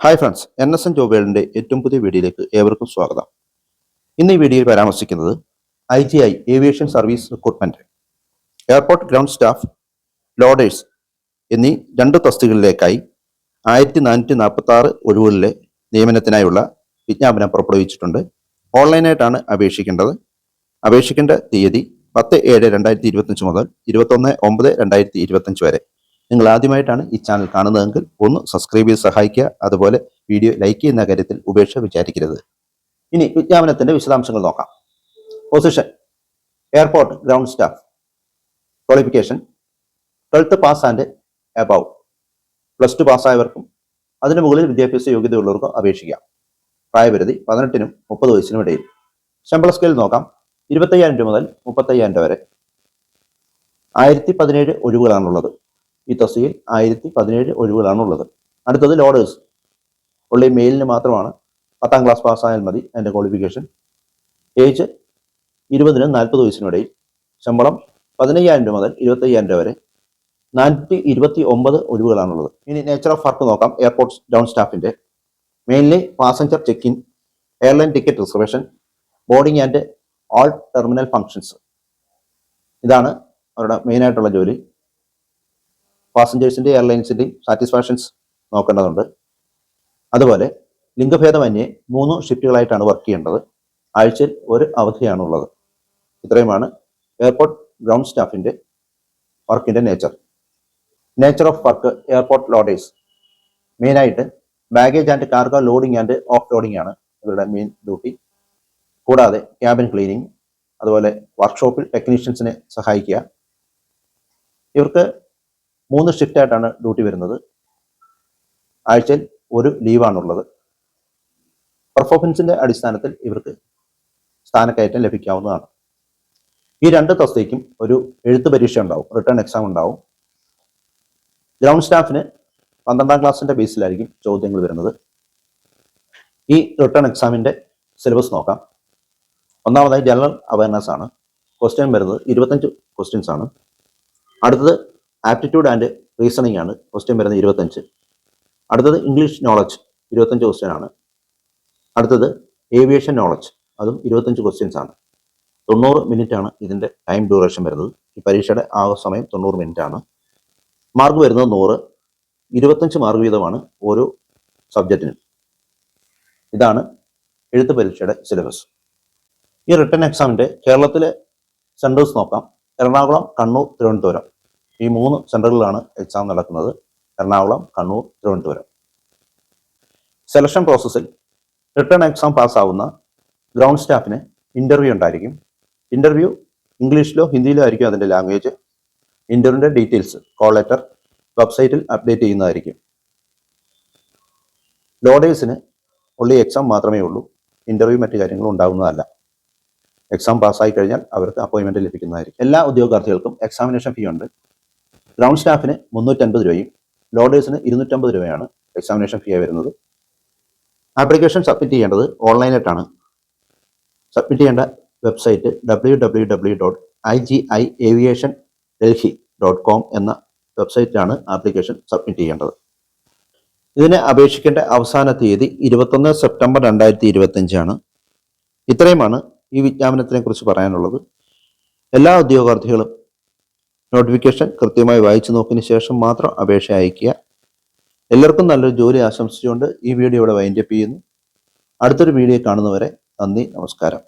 Hi friends N S N ജോബേളിന്റെ ഏറ്റവും പുതിയ വീഡിയോയിലേക്ക് ഏവർക്കും സ്വാഗതം. ഇന്ന് ഈ വീഡിയോയിൽ പരാമർശിക്കുന്നത് I G I aviation service recruitment airport ground staff loaders എന്നീ രണ്ട് തസ്തികളിലേക്കായി ആയിരത്തി നാനൂറ്റി നാൽപ്പത്തി ആറ് ഒഴിവുകളിലെ നിയമനത്തിനായുള്ള വിജ്ഞാപനം പുറപ്പെടുവിച്ചിട്ടുണ്ട്. ഓൺലൈനായിട്ടാണ് അപേക്ഷിക്കേണ്ടത്. അപേക്ഷിക്കേണ്ട തീയതി പത്ത് ഏഴ് രണ്ടായിരത്തി ഇരുപത്തഞ്ച് മുതൽ ഇരുപത്തൊന്ന് ഒമ്പത് രണ്ടായിരത്തി ഇരുപത്തഞ്ച് വരെ. നിങ്ങൾ ആദ്യമായിട്ടാണ് ഈ ചാനൽ കാണുന്നതെങ്കിൽ ഒന്ന് സബ്സ്ക്രൈബ് ചെയ്ത് സഹായിക്കുക. അതുപോലെ വീഡിയോ ലൈക്ക് ചെയ്യുന്ന കാര്യത്തിൽ ഉപേക്ഷ വിചാരിക്കരുത്. ഇനി വിജ്ഞാപനത്തിന്റെ വിശദാംശങ്ങൾ നോക്കാം. Position airport ground staff qualification twelfth pass and above plus two പാസ്സായവർക്കും അതിനു മുകളിൽ വിദ്യാഭ്യാസ യോഗ്യതയുള്ളവർക്കും അപേക്ഷിക്കാം. പ്രായപരിധി പതിനെട്ടിനും മുപ്പത് വയസ്സിനും ഇടയിൽ. ശമ്പള സ്കെയിൽ നോക്കാം. ഇരുപത്തയ്യായിരം രൂപ മുതൽ മുപ്പത്തയ്യായിരം രൂപ വരെ. ആയിരത്തി പതിനേഴ് ഒഴിവുകളാണുള്ളത്. ഈ തസ്തികയിൽ ആയിരത്തി പതിനേഴ് ഒഴിവുകളാണുള്ളത്. അടുത്തത് ലോഡേഴ്സ്. ഉള്ള മെയിലിന് മാത്രമാണ് പത്താം ക്ലാസ് പാസ്സായാൽ മതി അതിന്റെ ക്വാളിഫിക്കേഷൻ ഏജ് ഇരുപതിനും നാൽപ്പത് വയസ്സിനിടയിൽ ശമ്പളം പതിനയ്യായിരം രൂപ മുതൽ ഇരുപത്തയ്യായിരം രൂപ വരെ. നാനൂറ്റി ഇരുപത്തി ഒമ്പത് ഒഴിവുകളാണുള്ളത്. ഇനി നേച്ചർ ഓഫ് വർക്ക് നോക്കാം. Airports down സ്റ്റാഫിന്റെ mainly passenger check in airline ticket reservation boarding and all terminal functions ഇതാണ് അവരുടെ മെയിനായിട്ടുള്ള ജോലി. പാസഞ്ചേഴ്സിന്റെ എയർലൈൻസിന്റെയും സാറ്റിസ്ഫാക്ഷൻസ് നോക്കേണ്ടതുണ്ട്. അതുപോലെ ലിംഗഭേദമന്യേ മൂന്ന് ഷിഫ്റ്റുകളായിട്ടാണ് വർക്ക് ചെയ്യേണ്ടത്. ആഴ്ചയിൽ ഒരു അവധിയാണുള്ളത്. ഇത്രയുമാണ് എയർപോർട്ട് ഗ്രൗണ്ട് സ്റ്റാഫിന്റെ വർക്കിന്റെ nature nature of work airport loaders മെയിനായിട്ട് baggage and cargo loading and off loading ആണ് ഇവരുടെ മെയിൻ ഡ്യൂട്ടി കൂടാതെ ക്യാബിൻ ക്ലീനിങ് അതുപോലെ വർക്ക്ഷോപ്പിൽ ടെക്നീഷ്യൻസിനെ സഹായിക്കുക. ഇവർക്ക് മൂന്ന് ഷിഫ്റ്റ് ആയിട്ടാണ് ഡ്യൂട്ടി വരുന്നത്. ആഴ്ചയിൽ ഒരു ലീവാണുള്ളത് പെർഫോമൻസിന്റെ അടിസ്ഥാനത്തിൽ ഇവർക്ക് സ്ഥാനക്കയറ്റം ലഭിക്കാവുന്നതാണ്. ഈ രണ്ട് തസ്തിക്കും ഒരു എഴുത്ത് പരീക്ഷ ഉണ്ടാവും റിട്ടേൺ എക്സാം ഉണ്ടാവും. ഗ്രൗണ്ട് സ്റ്റാഫിന് പന്ത്രണ്ടാം ക്ലാസ്സിന്റെ ബേസിലായിരിക്കും ചോദ്യങ്ങൾ വരുന്നത്. ഈ റിട്ടേൺ എക്സാമിന്റെ സിലബസ് നോക്കാം. ഒന്നാമതായി ജനറൽ അവയർനെസ് ആണ്. ക്വസ്റ്റ്യൻ വരുന്നത് ഇരുപത്തഞ്ച് ക്വസ്റ്റ്യൻസ് ആണ്. അടുത്തത് ആപ്റ്റിറ്റ്യൂഡ് ആൻഡ് റീസണിംഗ് ആണ് ക്വസ്റ്റ്യൻ വരുന്നത് ഇരുപത്തഞ്ച് അടുത്തത് ഇംഗ്ലീഷ് നോളജ് ഇരുപത്തഞ്ച് ക്വസ്റ്റ്യൻ ആണ്. അടുത്തത് ഏവിയേഷൻ നോളജ് അതും ഇരുപത്തഞ്ച് ക്വസ്റ്റ്യൻസ് ആണ്. തൊണ്ണൂറ് മിനിറ്റ് ആണ് ഇതിന്റെ ടൈം ഡ്യൂറേഷൻ വരുന്നത്. ഈ പരീക്ഷയുടെ ആ സമയം തൊണ്ണൂറ് മിനിറ്റ് ആണ്. മാർക്ക് വരുന്നത് നൂറ്. ഇരുപത്തഞ്ച് മാർക്ക് വീതമാണ് ഓരോ സബ്ജക്റ്റിനും ഇതാണ് എഴുത്ത് പരീക്ഷയുടെ സിലബസ് ഈ റിട്ടേൺ എക്സാമിന്റെ കേരളത്തിലെ സെന്റേഴ്സ് നോക്കാം. എറണാകുളം കണ്ണൂർ തിരുവനന്തപുരം. ഈ മൂന്ന് സെന്ററുകളിലാണ് എക്സാം നടക്കുന്നത്. എറണാകുളം കണ്ണൂർ തിരുവനന്തപുരം. സെലക്ഷൻ പ്രോസസ്സിൽ റിട്ടേൺ എക്സാം പാസ്സാവുന്ന ഗ്രൗണ്ട് സ്റ്റാഫിന് ഇന്റർവ്യൂ ഉണ്ടായിരിക്കും. ഇന്റർവ്യൂ ഇംഗ്ലീഷിലോ ഹിന്ദിയിലോ ആയിരിക്കും അതിന്റെ ലാംഗ്വേജ് ഇന്റർവ്യൂവിന്റെ ഡീറ്റെയിൽസ് കോൾ ലെറ്റർ വെബ്സൈറ്റിൽ അപ്ഡേറ്റ് ചെയ്യുന്നതായിരിക്കും. ലോഡേഴ്സിന് ഉള്ളി എക്സാം മാത്രമേ ഉള്ളൂ. ഇന്റർവ്യൂ മറ്റു കാര്യങ്ങളും ഉണ്ടാകുന്നതല്ല എക്സാം പാസ്സായി കഴിഞ്ഞാൽ അവർക്ക് അപ്പോയിൻമെന്റ് ലഭിക്കുന്നതായിരിക്കും. എല്ലാ ഉദ്യോഗാർത്ഥികൾക്കും എക്സാമിനേഷൻ ഫീ ഉണ്ട്. ഗ്രൗണ്ട് സ്റ്റാഫിന് മുന്നൂറ്റൻപത് രൂപയും ലോഡേഴ്സിന് ഇരുന്നൂറ്റമ്പത് രൂപയാണ് എക്സാമിനേഷൻ ഫീ വരുന്നത്. ആപ്ലിക്കേഷൻ സബ്മിറ്റ് ചെയ്യേണ്ടത് ഓൺലൈനായിട്ടാണ് സബ്മിറ്റ് ചെയ്യേണ്ട website W W W dot I G I aviation Delhi dot com എന്ന വെബ്സൈറ്റിലാണ് ആപ്ലിക്കേഷൻ സബ്മിറ്റ് ചെയ്യേണ്ടത്. ഇതിനെ അപേക്ഷിക്കേണ്ട അവസാന തീയതി ഇരുപത്തൊന്ന് സെപ്റ്റംബർ രണ്ടായിരത്തി ഇരുപത്തഞ്ചാണ് ഇത്രയുമാണ് ഈ വിജ്ഞാപനത്തിനെ കുറിച്ച് പറയാനുള്ളത്. എല്ലാ ഉദ്യോഗാർത്ഥികളും നോട്ടിഫിക്കേഷൻ കൃത്യമായി വായിച്ചു നോക്കിയതിന് ശേഷം മാത്രം അപേക്ഷ അയയ്ക്കുക. എല്ലാവർക്കും നല്ലൊരു ജോലി ആശംസിച്ചുകൊണ്ട് ഈ വീഡിയോ ഇവിടെ വൈൻഡപ്പ് ചെയ്യുന്നു. അടുത്തൊരു വീഡിയോ കാണുന്നവരെ നന്ദി നമസ്കാരം.